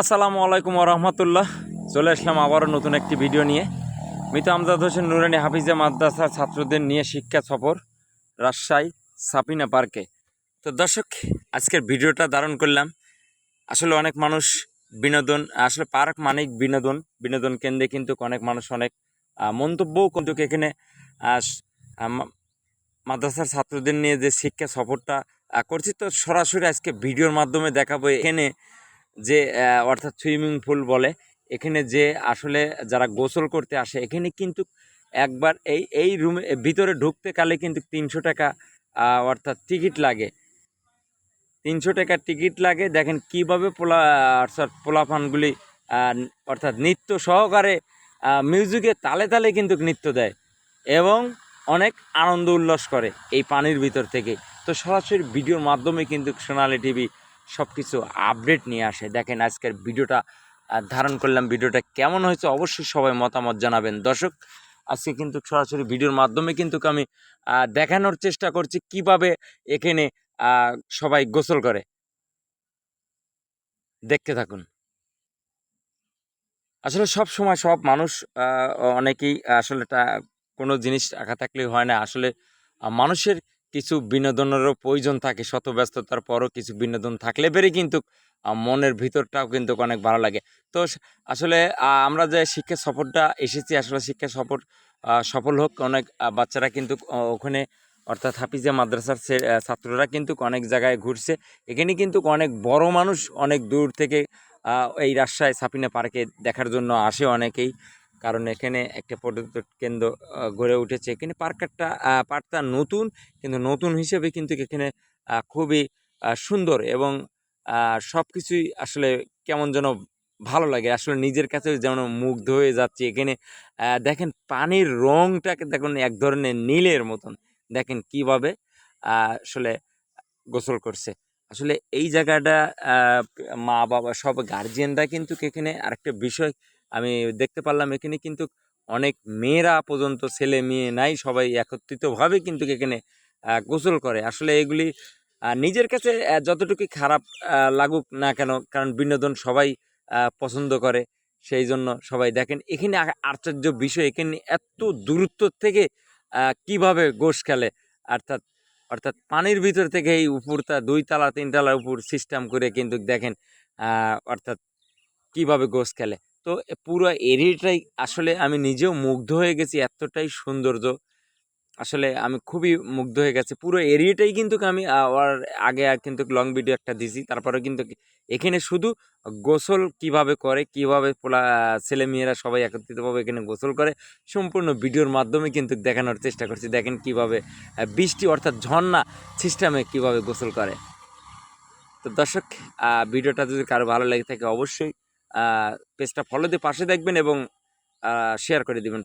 আসসালামু আলাইকুম রহমতুল্লাহ। চলে আসলাম আবারও নতুন একটি ভিডিও নিয়ে। মৃত আমজাদ হোসেন নুরানি হাফিজা মাদ্রাসার ছাত্রদের নিয়ে শিক্ষা সফর রাজশাহী সাপিনা পার্কে। তো দর্শক, আজকের ভিডিওটা ধারণ করলাম, আসলে অনেক মানুষ বিনোদন, আসলে পার্ক মানেই বিনোদন বিনোদন কেন্দ্রে কিন্তু অনেক মানুষ অনেক মন্তব্যও কিন্তু এখানে মাদ্রাসার ছাত্রদের নিয়ে যে শিক্ষা সফরটা করছি। তো সরাসরি আজকে ভিডিওর মাধ্যমে দেখাবো এখানে যে অর্থাৎ সুইমিং পুল বলে এখানে যে আসলে যারা গোসল করতে আসে এখানে কিন্তু একবার এই এই রুমে ভিতরে ঢুকতে কালে কিন্তু তিনশো টাকা অর্থাৎ টিকিট লাগে। তিনশো টাকা টিকিট লাগে দেখেন কীভাবে পোলা অর্থাৎ পোলাপানগুলি আহ, অর্থাৎ নৃত্য সহকারে আহ, মিউজিকে তালে তালে কিন্তু নৃত্য দেয় এবং অনেক আনন্দ উল্লাস করে এই পানির ভিতর থেকে। তো সরাসরি ভিডিওর মাধ্যমে কিন্তু সোনালি টিভি সব কিছু আপডেট নিয়ে আসে। দেখেন আজকের ভিডিওটা ধারণ করলাম ভিডিওটা কেমন হয়েছে, অবশ্যই সবাই মতামত জানাবেন। দর্শক, আজকে কিন্তু সরাসরি ভিডিওর মাধ্যমে কিন্তু আমি দেখানোর চেষ্টা করছি কীভাবে এখানে সবাই গোসল করে। দেখতে থাকুন। আসলে সব সময় সব মানুষ অনেকেই আসলে কোনো জিনিস টাকা থাকলে হয় না। আসলে মানুষের কিছু বিনোদনেরও প্রয়োজন থাকে শত ব্যস্ততার পরও কিছু বিনোদন থাকলে পেরে কিন্তু মনের ভিতরটাও কিন্তু অনেক ভালো লাগে। তো আসলে আমরা যে শিক্ষা সফরটা এসেছি, আসলে শিক্ষা সফর সফল হোক অনেক বাচ্চারা কিন্তু ওখানে অর্থাৎ হাফিজা মাদ্রাসার ছাত্ররা কিন্তু অনেক জায়গায় ঘুরছে। এখানে কিন্তু অনেক বড় মানুষ অনেক দূর থেকে এই রাজশাহী সাপিনা পার্কে দেখার জন্য আসে অনেকেই। কারণ এখানে একটা পর্যটক কেন্দ্র গড়ে উঠেছে। এখানে পার্কটা পার্কটা নতুন, কিন্তু নতুন হিসেবে কিন্তু এখানে খুবই সুন্দর এবং সব কিছুই আসলে কেমন যেন ভালো লাগে। আসলে নিজের কাছে যেমন মুগ্ধ হয়ে যাচ্ছে। এখানে দেখেন পানির রংটাকে দেখুন এক ধরনের নীলের মতন। দেখেন কীভাবে আসলে গোসল করছে। আসলে এই জায়গাটা মা বাবা সব গার্জিয়ানরা কিন্তু এখানে আরেকটা বিষয় আমি দেখতে পারলাম এখানে কিন্তু অনেক মেয়েরা পর্যন্ত, ছেলে মেয়ে নাই, সবাই একত্রিতভাবে কিন্তু এখানে গোসল করে। আসলে এগুলি নিজের কাছে যতটুকু খারাপ লাগুক না কেন, কারণ বিনোদন সবাই পছন্দ করে, সেই জন্য সবাই দেখেন। এখানে আশ্চর্য বিষয়, এখানে এত দূরত্ব থেকে কীভাবে গোশ খেলে? অর্থাৎ অর্থাৎ পানির ভিতর থেকে এই উপরটা, দুই তালা, তিন তালার উপর সিস্টেম করে কিন্তু দেখেন অর্থাৎ কীভাবে গোস খেলে? তো পুরো এরিয়াটাই আসলে আমি নিজেও মুগ্ধ হয়ে গেছি এতটাই সৌন্দর্য। আসলে আমি খুবই মুগ্ধ হয়ে গেছি। পুরো এরিয়াটাই কিন্তু আমি আহ, ওর আগে আর কিন্তু লং ভিডিও একটা দিছি। তারপরে কিন্তু এখানে শুধু গোসল কীভাবে করে কীভাবে পোলা ছেলে মেয়েরা সবাই একত্রিতভাবে এখানে গোসল করে সম্পূর্ণ ভিডিওর মাধ্যমে কিন্তু দেখানোর চেষ্টা করছি। দেখেন কীভাবে বৃষ্টি অর্থাৎ ঝর্ণা সিস্টেমে কীভাবে গোসল করে। তো দর্শক ভিডিওটা যদি কারও ভালো লেগে থাকে অবশ্যই পেজটা ফলো দিয়ে পাশে দেখবেন এবং শেয়ার করে দিবেন।